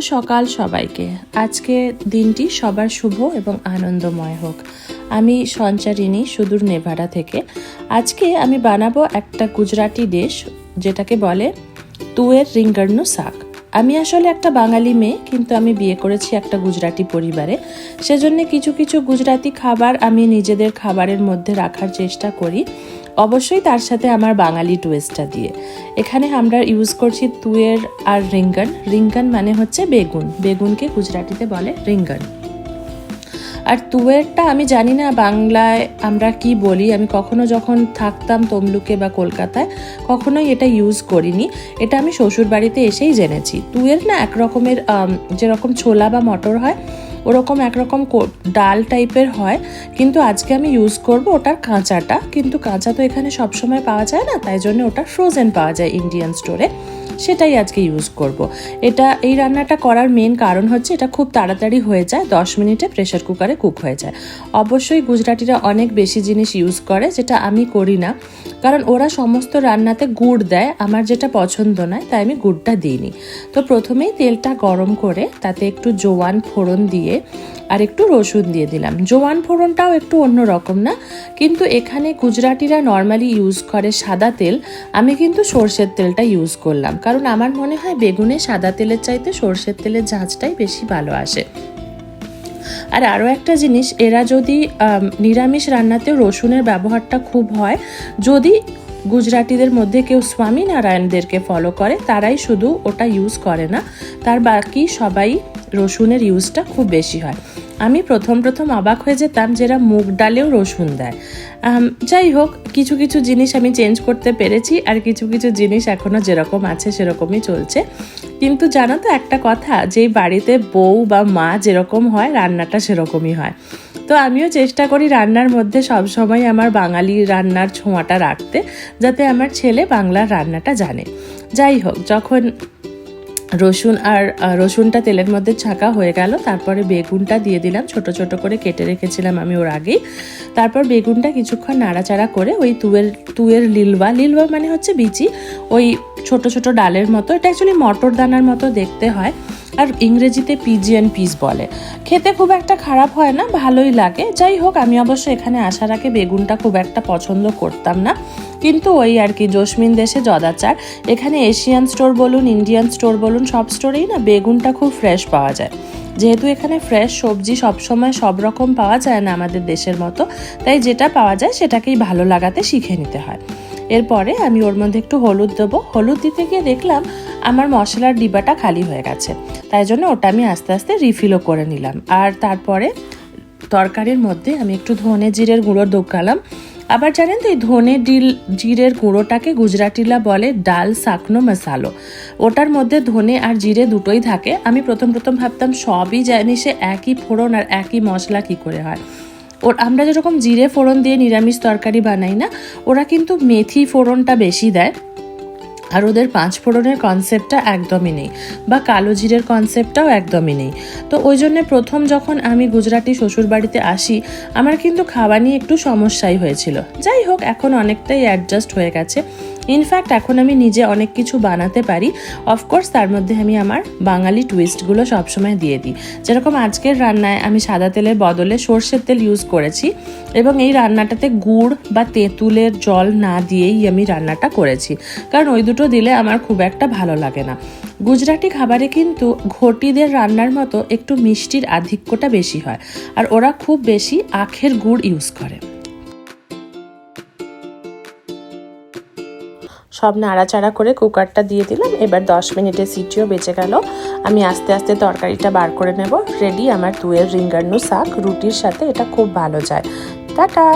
সকাল সবাইকে। আজকে দিনটি সবার শুভ এবং আনন্দময় হোক। আমি সঞ্চারিণী সুদূর নেভাডা থেকে। আজকে আমি বানাবো একটা গুজরাটি ডিশ, যেটাকে বলে তুয়ের রিঙ্গার্ন শাক। আমি আসলে একটা বাঙালি মেয়ে, কিন্তু আমি বিয়ে করেছি একটা গুজরাটি পরিবারে। সেজন্য কিছু কিছু গুজরাটি খাবার আমি নিজেদের খাবারের মধ্যে রাখার চেষ্টা করি। অবশ্যই তার সাথে আমার বাঙালি টুয়েস্টটা দিয়ে। এখানে আমরা ইউজ করছি তুয়ের আর রিঙ্গন। রিঙ্গন মানে হচ্ছে বেগুন। বেগুনকে গুজরাটিতে বলে রিঙ্গন। আর তুয়েরটা আমি জানি না বাংলায় আমরা কি বলি। আমি কখনো যখন থাকতাম তমলুকে বা কলকাতায়, কখনোই এটা ইউজ করিনি। এটা আমি শ্বশুর বাড়িতে এসেই জেনেছি। তুয়ের না এক রকমের যেরকম ছোলা বা মটর হয় ওরকম একরকম ডাল টাইপের হয়, কিন্তু আজকে আমি ইউজ করব ওটার কাঁচাটা। কিন্তু কাঁচা তো এখানে সবসময় পাওয়া যায় না, তাই জন্য ওটা ফ্রোজেন পাওয়া যায় ইন্ডিয়ান স্টোরে সেটাই আজকে ইউজ করব। এটা, এই রান্নাটা করার মেন কারণ হচ্ছে এটা খুব তাড়াতাড়ি হয়ে যায়, দশ মিনিটে প্রেশার কুকারে কুক হয়ে যায়। অবশ্যই গুজরাটিরা অনেক বেশি জিনিস ইউজ করে, যেটা আমি করি না। কারণ ওরা সমস্ত রান্নাতে গুড় দেয়, আমার যেটা পছন্দ নয়, তাই আমি গুড়টা দিইনি। তো প্রথমেই তেলটা গরম করে তাতে একটু জোয়ান ফোড়ন দিয়ে আর একটু রসুন দিয়ে দিলাম। জোয়ান ফোড়নটাও একটু অন্য রকম না, কিন্তু এখানে গুজরাটিরা নর্মালি ইউজ করে সাদা তেল, আমি কিন্তু সর্ষের তেলটা ইউজ করলাম। কারণ আমার মনে হয় বেগুনে সাদা তেলের চাইতে সর্ষের তেলের ঝাঁঝটাই বেশি ভালো আসে। আর আরও একটা জিনিস, এরা যদি নিরামিষ রান্নাতেও রসুনের ব্যবহারটা খুব হয়, যদি গুজরাটিদের মধ্যে কেউ স্বামীনারায়ণদেরকে ফলো করে, তারাই শুধু ওটা ইউজ করে না, তার বাকি সবাই রসুনের ইউজটা খুব বেশি হয়। আমি প্রথম প্রথম অবাক হয়ে যেতাম যেটা মুগ ডালেও রসুন দেয়। যাই হোক, কিছু কিছু জিনিস আমি চেঞ্জ করতে পেরেছি আর কিছু কিছু জিনিস এখনও যেরকম আছে সেরকমই চলছে। কিন্তু জানো তো একটা কথা, যেই বাড়িতে বউ বা মা যেরকম হয়, রান্নাটা সেরকমই হয়। তো আমিও চেষ্টা করি রান্নার মধ্যে সবসময় আমার বাঙালি রান্নার ছোঁয়াটা রাখতে, যাতে আমার ছেলে বাংলার রান্নাটা জানে। যাই হোক, যখন রসুন আর রসুনটা তেলের মধ্যে ছাঁকা হয়ে গেল। তারপরে বেগুনটা দিয়ে দিলাম, ছোট ছোট করে কেটে রেখেছিলাম আমি ওর আগেই। তারপর বেগুনটা কিছুক্ষণ নাড়াচাড়া করে ওই তুয়ের তুয়ের লিলবা লিলবা মানে হচ্ছে বিচি, ওই ছোট ছোট ডালের মতো। এটা অ্যাকচুয়ালি মটর দানার মতো দেখতে হয়, আর ইংরেজিতে পিজিয়ান পিস বলে। খেতে খুব একটা খারাপ হয় না, ভালোই লাগে। যাই হোক, আমি অবশ্য এখানে আসার আগে বেগুনটা খুব একটা পছন্দ করতাম না। কিন্তু ওই আর কি, জসমিন দেশে জদাচার এখানে এশিয়ান স্টোর বলুন, ইন্ডিয়ান স্টোর বলুন, সব স্টোরেই না বেগুনটা খুব ফ্রেশ পাওয়া যায়। যেহেতু এখানে ফ্রেশ সবজি সবসময় সব রকম পাওয়া যায় না আমাদের দেশের মতো, তাই যেটা পাওয়া যায় সেটাকেই ভালো লাগাতে শিখে নিতে হয়। এরপরে আমি ওর মধ্যে একটু হলুদ দেবো। হলুদ দিতে গিয়ে দেখলাম আমার মশলার ডিবাটা খালি হয়ে গেছে। তাই জন্য ওটা আমি আস্তে আস্তে রিফিলও করে নিলাম। আর তারপরে তরকারির মধ্যে আমি একটু ধনে জিরের গুঁড়ো দোকালাম আবার জানেন তো এই ধনে ডিল জিরের গুঁড়োটাকে গুজরাটিলা বলে ডাল সাকনো মশালো। ওটার মধ্যে ধনে আর জিরে দুটোই থাকে। আমি প্রথম প্রথম ভাবতাম সবই জিনিসে একই ফোড়ন আর একই মশলা কি করে হয়। ওর আমরা যেরকম জিরে ফোড়ন দিয়ে নিরামিষ তরকারি বানাই না, ওরা কিন্তু মেথি ফোড়নটা বেশি দেয়। আর ওদের পাঁচ ফোড়নের কনসেপ্টটা একদমই নেই, বা কালো জিরের কনসেপ্টটাও একদমই নেই। তো ওই জন্য প্রথম যখন আমি গুজরাটি শ্বশুরবাড়িতে আসি, আমার কিন্তু খাওয়া নিয়ে একটু সমস্যাই হয়েছিল। যাই হোক, এখন অনেকটাই অ্যাডজাস্ট হয়ে গেছে। ইনফ্যাক্ট এখন আমি নিজে অনেক কিছু বানাতে পারি। অফকোর্স তার মধ্যে আমি আমার বাঙালি টুইস্টগুলো সবসময় দিয়ে দিই। যেরকম আজকের রান্নায় আমি সাদা তেলের বদলে সর্ষের তেল ইউজ করেছি এবং এই রান্নাটাতে গুড় বা তেঁতুলের জল না দিয়েই আমি রান্নাটা করেছি। কারণ ওই দুটো দিলে আমার খুব একটা ভালো লাগে না। গুজরাটি খাবারে কিন্তু ঘটিদের রান্নার মতো একটু মিষ্টির আধিক্যটা বেশি হয়। আর ওরা খুব বেশি আখের গুড় ইউজ করে। সব নাড়াচাড়া করে কুকারটা দিয়ে দিলাম। এবার দশ মিনিটে সিটিও বেঁচে গেল। আমি আস্তে আস্তে তরকারিটা বার করে নেব। রেডি আমার তুয়ের রিঙ্গার্নু শাক, রুটির সাথে এটা খুব ভালো যায়। টাটা!